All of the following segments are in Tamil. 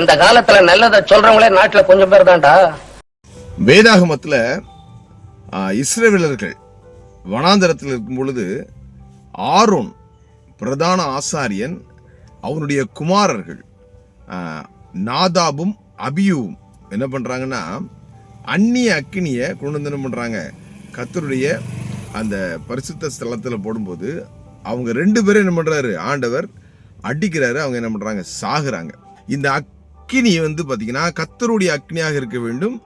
இந்த காலத்துல நல்லதை சொல்றவங்களே நாட்டுல கொஞ்சம் பேர் தான்டா. வேதாகமத்துல ஆ, வனாந்தரத்தில் இருக்கும் பொழுது ஆரோன் பிரதான ஆசாரியன் அவனுடைய குமாரர்கள் நாதாபும் அபியூவும் என்ன பண்ணுறாங்கன்னா அந்நிய அக்கினியை கொண்டு வந்து என்ன பண்ணுறாங்க கத்தருடைய அந்த பரிசுத்த ஸ்தலத்தில் போடும்போது அவங்க ரெண்டு பேரும் என்ன பண்ணுறாரு ஆண்டவர் அடிக்கிறாரு அவங்க என்ன பண்ணுறாங்க சாகுறாங்க. இந்த அக் அக்கினி வந்து பார்த்திங்கன்னா கத்தருடைய அக்னியாக இருக்க வேண்டும்.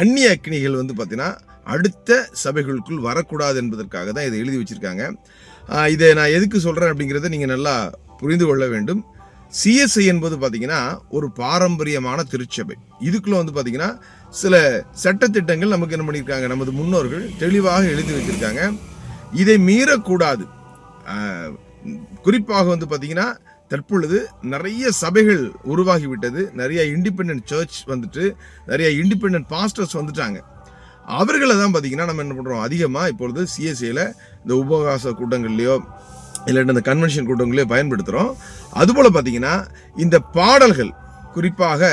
அந்நிய அக்னிகள் வந்து பார்த்திங்கன்னா அடுத்த சபைகளுக்குள் வரக்கூடாது என்பதற்காக தான் இதை எழுதி வச்சிருக்காங்க. இதை நான் எதுக்கு சொல்கிறேன் அப்படிங்கிறத நீங்கள் நல்லா புரிந்து கொள்ள வேண்டும். சிஎஸ்ஐ என்பது பார்த்திங்கன்னா ஒரு பாரம்பரியமான திருச்சபை. இதுக்குள்ளே வந்து பார்த்திங்கன்னா சில சட்டத்திட்டங்கள் நமக்கு என்ன பண்ணியிருக்காங்க நமது முன்னோர்கள் தெளிவாக எழுதி வச்சிருக்காங்க. இதை மீறக்கூடாது. குறிப்பாக வந்து பார்த்திங்கன்னா தற்பொழுது நிறைய சபைகள் உருவாகிவிட்டது. நிறைய இண்டிபெண்டன்ட் சர்ச் வந்துட்டு நிறைய இண்டிபெண்ட் பாஸ்டர்ஸ் வந்துட்டாங்க. அவர்களை தான் பார்த்தீங்கன்னா நம்ம என்ன பண்ணுறோம் அதிகமாக இப்பொழுது சிஎஸ்சியில் இந்த உபகாச கூட்டங்கள்லையோ இல்லாட்டி இந்த கன்வென்ஷன் கூட்டங்களையோ பயன்படுத்துகிறோம் அதுபோல் பார்த்தீங்கன்னா இந்த பாடல்கள் குறிப்பாக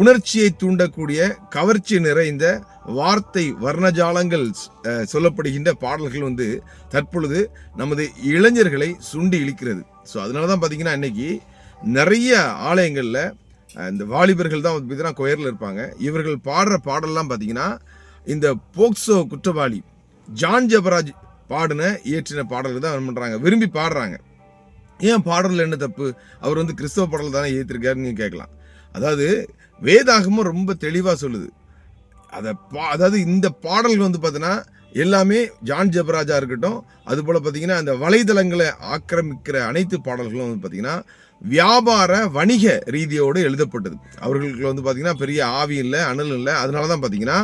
உணர்ச்சியை தூண்டக்கூடிய கவர்ச்சி நிறைந்த வார்த்தை வர்ணஜாலங்கள் சொல்லப்படுகின்ற பாடல்கள் வந்து தற்பொழுது நமது இளைஞர்களை சுண்டி இழிக்கிறது. ஸோ அதனால தான் பார்த்தீங்கன்னா இன்றைக்கி நிறைய ஆலயங்களில் இந்த வாலிபர்கள் தான் பார்த்தீங்கன்னா கொயரில் இருப்பாங்க. இவர்கள் பாடுற பாடல்லாம் பார்த்தீங்கன்னா இந்த போக்சோ குற்றவாளி ஜான் ஜபராஜ் பாடின இயற்றின பாடல்கள் தான் பண்ணுறாங்க விரும்பி பாடுறாங்க. ஏன் பாடலில் என்ன தப்பு? அவர் வந்து கிறிஸ்தவ பாடல் தானே ஏற்றிருக்காருன்னு கேட்கலாம். அதாவது வேதாகமும் ரொம்ப தெளிவாக சொல்லுது. அதை பா அதாவது இந்த பாடல்கள் வந்து பார்த்தீங்கன்னா எல்லாமே ஜான் ஜபராஜா இருக்கட்டும். அதுபோல் பார்த்தீங்கன்னா அந்த வலைதளங்களை ஆக்கிரமிக்கிற அனைத்து பாடல்களும் வந்து பார்த்தீங்கன்னா வியாபார வணிக ரீதியோடு எழுதப்பட்டது. அவர்களுக்கு வந்து பார்த்தீங்கன்னா பெரிய ஆவி இல்லை அனல் இல்லை. அதனால தான் பார்த்தீங்கன்னா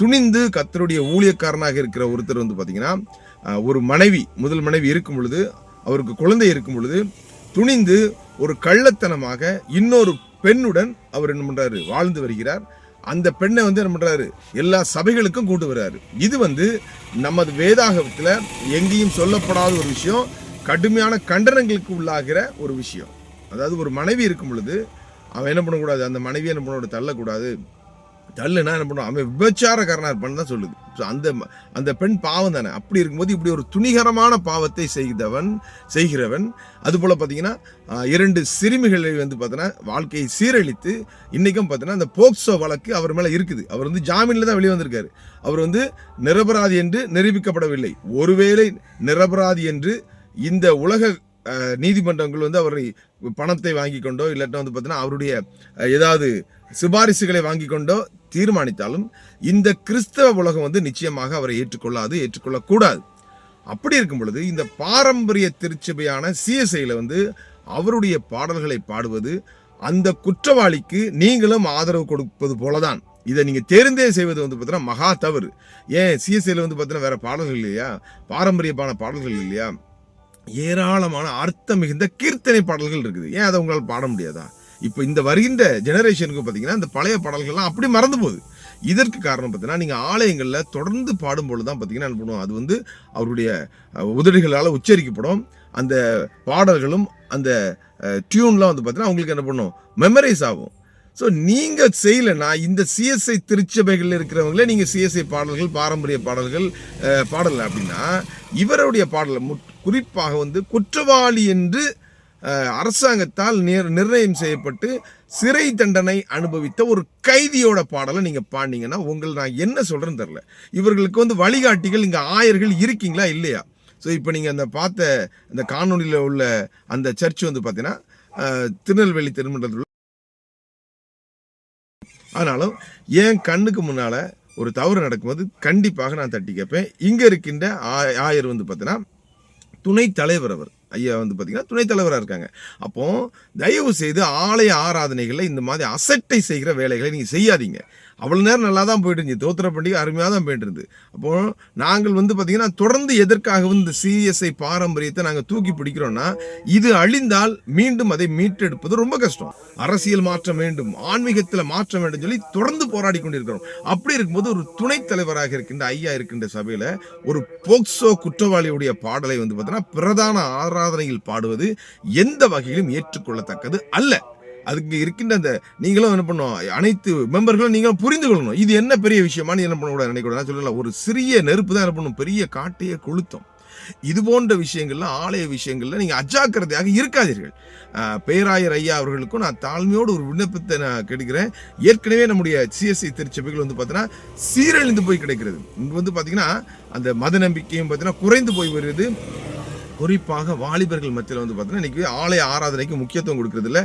துணிந்து கத்தருடைய ஊழியக்காரனாக இருக்கிற ஒருத்தர் வந்து பார்த்தீங்கன்னா ஒரு மனைவி முதல் மனைவி இருக்கும் பொழுது அவருக்கு குழந்தை இருக்கும் பொழுது துணிந்து ஒரு கள்ளத்தனமாக இன்னொரு பெண்ணுடன் அவர் என்ன பண்ணுறாரு வாழ்ந்து வருகிறார். அந்த பெண்ணை வந்து என்ன பண்றாரு? எல்லா சபைகளுக்கும் கூட்டு வர்றாரு. இது வந்து நமது வேதாகத்தில் எங்கேயும் சொல்லப்படாத ஒரு விஷயம் கடுமையான கண்டனங்களுக்கு உள்ளாகிற ஒரு விஷயம். அதாவது ஒரு மனைவி இருக்கும் பொழுது அவன் என்ன பண்ணக்கூடாது? அந்த மனைவி என்ன பண்ணக்கூடாது? தள்ளக்கூடாது. தள்ளுனா என்ன பண்ணுவான் அவன் விபச்சாரக்காரனாக இருப்பான்னு தான் சொல்லுது. ஸோ அந்த அந்த பெண் பாவம் தானே. அப்படி இருக்கும்போது இப்படி ஒரு துணிகரமான பாவத்தை செய்தவன் செய்கிறவன். அதுபோல் பார்த்தீங்கன்னா இரண்டு சிறுமிகளை வந்து பார்த்தீங்கன்னா வாழ்க்கையை சீரழித்து இன்றைக்கும் பார்த்தீங்கன்னா அந்த போக்சோ வழக்கு அவர் மேலே இருக்குது. அவர் வந்து ஜாமீனில் தான் வெளியே வந்திருக்காரு. அவர் வந்து நிரபராதி என்று நிரூபிக்கப்படவில்லை. ஒருவேளை நிரபராதி என்று இந்த உலக நீதிமன்றங்கள் வந்து அவரை பணத்தை வாங்கி கொண்டோ இல்லாட்டா வந்து பார்த்தீங்கன்னா அவருடைய ஏதாவது சிபாரிசுகளை வாங்கி கொண்டோ தீர்மானித்தாலும் இந்த கிறிஸ்தவ உலகம் வந்து நிச்சயமாக அவரை ஏற்றுக்கொள்ளாது ஏற்றுக்கொள்ளக்கூடாது. அப்படி இருக்கும் பொழுது இந்த பாரம்பரிய திருச்சபையான சிஎஸ்ஐயில் வந்து அவருடைய பாடல்களை பாடுவது அந்த குற்றவாளிக்கு நீங்களும் ஆதரவு கொடுப்பது போலதான். இதை நீங்கள் தெரிந்தே செய்வது வந்து பார்த்தீங்கன்னா மகா தவறு. ஏன் சிஎஸ்ஐயில் வந்து பார்த்தீங்கன்னா வேறு பாடல்கள் இல்லையா? பாரம்பரியமான பாடல்கள் இல்லையா? ஏராளமான அர்த்தம் மிகுந்த கீர்த்தனை பாடல்கள் இருக்குது. ஏன் அதை உங்களால் பாட முடியாதா? இப்போ இந்த வருகின்ற ஜெனரேஷனுக்கு பார்த்தீங்கன்னா இந்த பழைய பாடல்கள்லாம் அப்படி மறந்து போகுது. இதற்கு காரணம் பார்த்தீங்கன்னா நீங்கள் ஆலயங்களில் தொடர்ந்து பாடும்பொழுது தான் பார்த்தீங்கன்னா என்ன பண்ணுவோம்? அது வந்து அவருடைய உதடுகளால் உச்சரிக்கப்படும். அந்த பாடல்களும் அந்த டியூன்லாம் வந்து பார்த்தீங்கன்னா அவங்களுக்கு என்ன பண்ணும்? மெமரைஸ் ஆகும். ஸோ நீங்கள் செய்யலைன்னா இந்த சிஎஸ்ஐ திருச்சபைகளில் இருக்கிறவங்களே நீங்கள் சிஎஸ்ஐ பாடல்கள் பாரம்பரிய பாடல்கள் பாடலை அப்படின்னா இவருடைய பாடலை முற்- குறிப்பாக வந்து குற்றவாளி என்று அரசாங்கத்தால் நிர்- நிர்ணயம் செய்யப்பட்டு சிறை தண்டனை அனுபவித்த ஒரு கைதியோட பாடலை நீங்கள் பாடினீங்கன்னா உங்களை நான் என்ன சொல்கிறேன்னு தெரில இவர்களுக்கு வந்து வழிகாட்டிகள் இங்கே ஆயர்கள் இருக்கீங்களா இல்லையா? ஸோ இப்போ நீங்கள் அந்த பார்த்த இந்த காணொலியில் உள்ள அந்த சர்ச் வந்து பார்த்தீங்கன்னா திருநெல்வேலி திருமண்டலத்தில் ஆனாலும் என் கண்ணுக்கு முன்னால் ஒரு தவறு நடக்கும்போது கண்டிப்பாக நான் தட்டி கேட்பேன். இங்கே இருக்கின்ற ஆ- ஆயர் வந்து பார்த்தீங்கன்னா துணை தலைவர் அவர். ஐயா வந்து பார்த்தீங்கன்னா துணைத் தலைவராக இருக்காங்க. அப்போது தயவு செய்து ஆலய ஆராதனைகளில் இந்த மாதிரி அசட்டை செய்கிற வேலைகளை நீங்கள் செய்யாதீங்க. அவ்வளோ நேரம் நல்லா தான் போயிட்டு இருந்துச்சு தோத்திர பண்டிகை அருமையாக தான் போயிட்டு இருந்து அப்போ நாங்கள் வந்து பார்த்திங்கன்னா தொடர்ந்து எதற்காக வந்து இந்த சிஎஸ்ஐ பாரம்பரியத்தை நாங்கள் தூக்கி பிடிக்கிறோன்னா இது அழிந்தால் மீண்டும் அதை மீட்டெடுப்பது ரொம்ப கஷ்டம். அரசியல் மாற்றம் வேண்டும் ஆன்மீகத்தில் மாற்றம் வேண்டும் சொல்லி தொடர்ந்து போராடி கொண்டிருக்கிறோம். அப்படி இருக்கும்போது ஒரு துணைத் தலைவராக இருக்கின்ற ஐயா இருக்கின்ற சபையில் ஒரு போக்சோ குற்றவாளியுடைய பாடலை வந்து பார்த்தீங்கன்னா பிரதான ஆராதனையில் பாடுவது எந்த வகையிலும் ஏற்றுக்கொள்ளத்தக்கது அல்ல. அதுக்கு இருக்கின்ற அந்த நீங்களும் என்ன பண்ணணும் அனைத்து மெம்பர்களும் நீங்களும் புரிந்து கொள்ளணும். இது என்ன பெரிய விஷயமானு என்ன பண்ணக்கூடாது நினைக்கூடாது சொல்லல ஒரு சிறிய நெருப்பு தான் என்ன பண்ணும்? பெரிய காட்டையே கொளுத்தும். இது போன்ற விஷயங்கள்ல ஆலய விஷயங்கள்ல நீங்க அஜாக்கிரதையாக இருக்காதீர்கள். பேராயர் ஐயா அவர்களுக்கும் நான் தாழ்மையோடு ஒரு விண்ணப்பத்தை நான் கேட்கிறேன் ஏற்கனவே நம்முடைய சிஎஸ்சி திருச்சபைகள் வந்து பார்த்தீங்கன்னா சீரழிந்து போய் கிடைக்கிறது. இங்கே வந்து பார்த்தீங்கன்னா அந்த மத நம்பிக்கையும் பார்த்தீங்கன்னா குறைந்து போய் வருது குறிப்பாக வாலிபர்கள் மத்தியில் வந்து பார்த்தீங்கன்னா இன்னைக்கு ஆலய ஆராதனைக்கு முக்கியத்துவம் கொடுக்குறதில்ல.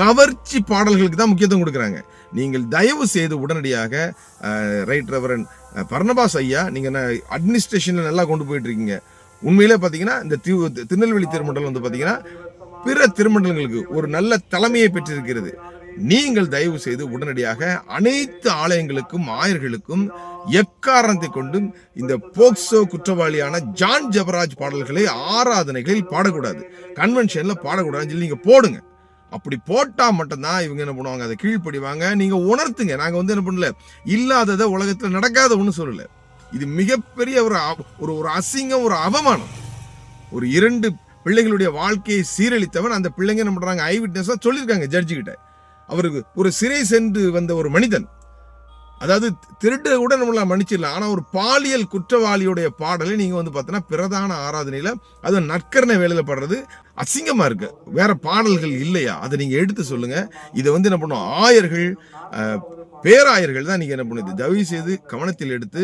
கவர்ச்சி பாடல்களுக்கு தான் முக்கியத்துவம் கொடுக்குறாங்க. நீங்கள் தயவு செய்து உடனடியாக ரைட் ரெவரன் பர்ணபாஸ் ஐயா நீங்கள் அட்மினிஸ்ட்ரேஷனில் நல்லா கொண்டு போயிட்டு இருக்கீங்க உண்மையிலே பார்த்தீங்கன்னா இந்த திரு திருநெல்வேலி திருமண்டலம் வந்து பார்த்தீங்கன்னா பிற திருமண்டலங்களுக்கு ஒரு நல்ல தலைமையை பெற்றிருக்கிறது. நீங்கள் தயவு செய்து உடனடியாக அனைத்து ஆலயங்களுக்கும் ஆயர்களுக்கும் எக்காரணத்தை கொண்டும் இந்த போக்சோ குற்றவாளியான ஜான் ஜபராஜ் பாடல்களை ஆராதனைகளில் பாடக்கூடாது. கன்வென்ஷனில் பாடக்கூடாதுன்னு சொல்லி நீங்கள் போடுங்க. அப்படி போட்டால் மட்டும்தான் இவங்க என்ன பண்ணுவாங்க? அதை கீழ்ப்படிவாங்க. நீங்கள் உணர்த்துங்க. நாங்கள் வந்து என்ன பண்ணல? இல்லாததை உலகத்தில் நடக்காத ஒன்றும் சொல்லலை. இது மிகப்பெரிய ஒரு ஒரு ஒரு அசிங்கம் ஒரு அவமானம். ஒரு இரண்டு பிள்ளைகளுடைய வாழ்க்கையை சீரழித்தவன் அந்த பிள்ளைங்க என்ன பண்ணுறாங்க ஐ சொல்லியிருக்காங்க ஜட்ஜிக்கிட்ட அவருக்கு ஒரு சிறை சென்று வந்த ஒரு மனிதன். அதாவது திருட்டு கூட நம்மள மன்னிச்சிடலாம். ஆனால் ஒரு பாலியல் குற்றவாளியுடைய பாடலை நீங்கள் வந்து பார்த்தோன்னா பிரதான ஆராதனையில் அது நற்கரணை வேலையில் பாடுறது அசிங்கமாக இருக்கு. வேற பாடல்கள் இல்லையா? அதை நீங்கள் எடுத்து சொல்லுங்கள் இதை வந்து என்ன பண்ணும்? ஆயர்கள் பேராயர்கள் தான் நீங்கள் என்ன பண்ணுது தயவு செய்து கவனத்தில் எடுத்து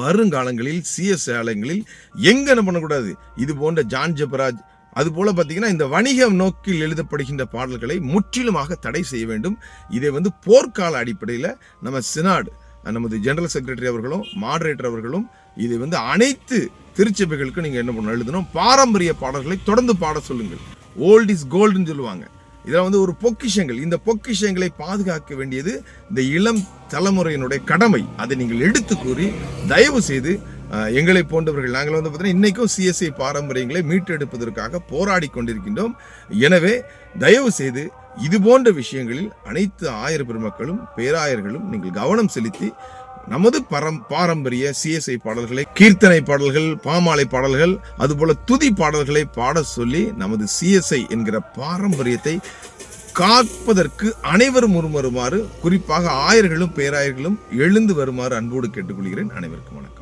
வருங்காலங்களில் சிஎஸ் ஆலயங்களில் எங்கே என்ன பண்ணக்கூடாது? இது போன்ற ஜான் ஜெபராஜ் அதுபோல் பார்த்தீங்கன்னா இந்த வணிக நோக்கில் எழுதப்படுகின்ற பாடல்களை முற்றிலுமாக தடை செய்ய வேண்டும். இதை வந்து போர்க்கால அடிப்படையில் நம்ம சினாடு நமது ஜெனரல் செக்ரட்டரி அவர்களும் மாடரேட்டர் அவர்களும் இதை வந்து அனைத்து திருச்சபைகளுக்கும் நீங்கள் என்ன பண்ணணும் எழுதணும். பாரம்பரிய பாடல்களை தொடர்ந்து பாட சொல்லுங்கள். ஓல்ட் இஸ் கோல்டுன்னு சொல்லுவாங்க. இதில் வந்து ஒரு பொக்கிஷங்கள். இந்த பொக்கிஷங்களை பாதுகாக்க வேண்டியது இந்த இளம் தலைமுறையினுடைய கடமை. அதை நீங்கள் எடுத்து கூறி தயவு செய்து எங்களை போன்றவர்கள். நாங்கள் வந்து பார்த்தீங்கன்னா இன்னைக்கும் சிஎஸ்ஐ பாரம்பரியங்களை மீட்டெடுப்பதற்காக போராடி கொண்டிருக்கின்றோம். எனவே தயவு செய்து இது போன்ற விஷயங்களில் அனைத்து ஆயர் பெருமக்களும் பேராயர்களும் நீங்கள் கவனம் செலுத்தி நமது பரம் பாரம்பரிய சிஎஸ்ஐ பாடல்களை கீர்த்தனை பாடல்கள் பாமாலை பாடல்கள் அதுபோல துதி பாடல்களை பாட சொல்லி நமது சிஎஸ்ஐ என்கிற பாரம்பரியத்தை காப்பதற்கு அனைவரும் முன்வருமாறு குறிப்பாக ஆயர்களும் பேராயர்களும் எழுந்து வருமாறு அன்போடு கேட்டுக்கொள்கிறேன். அனைவருக்கும் வணக்கம்.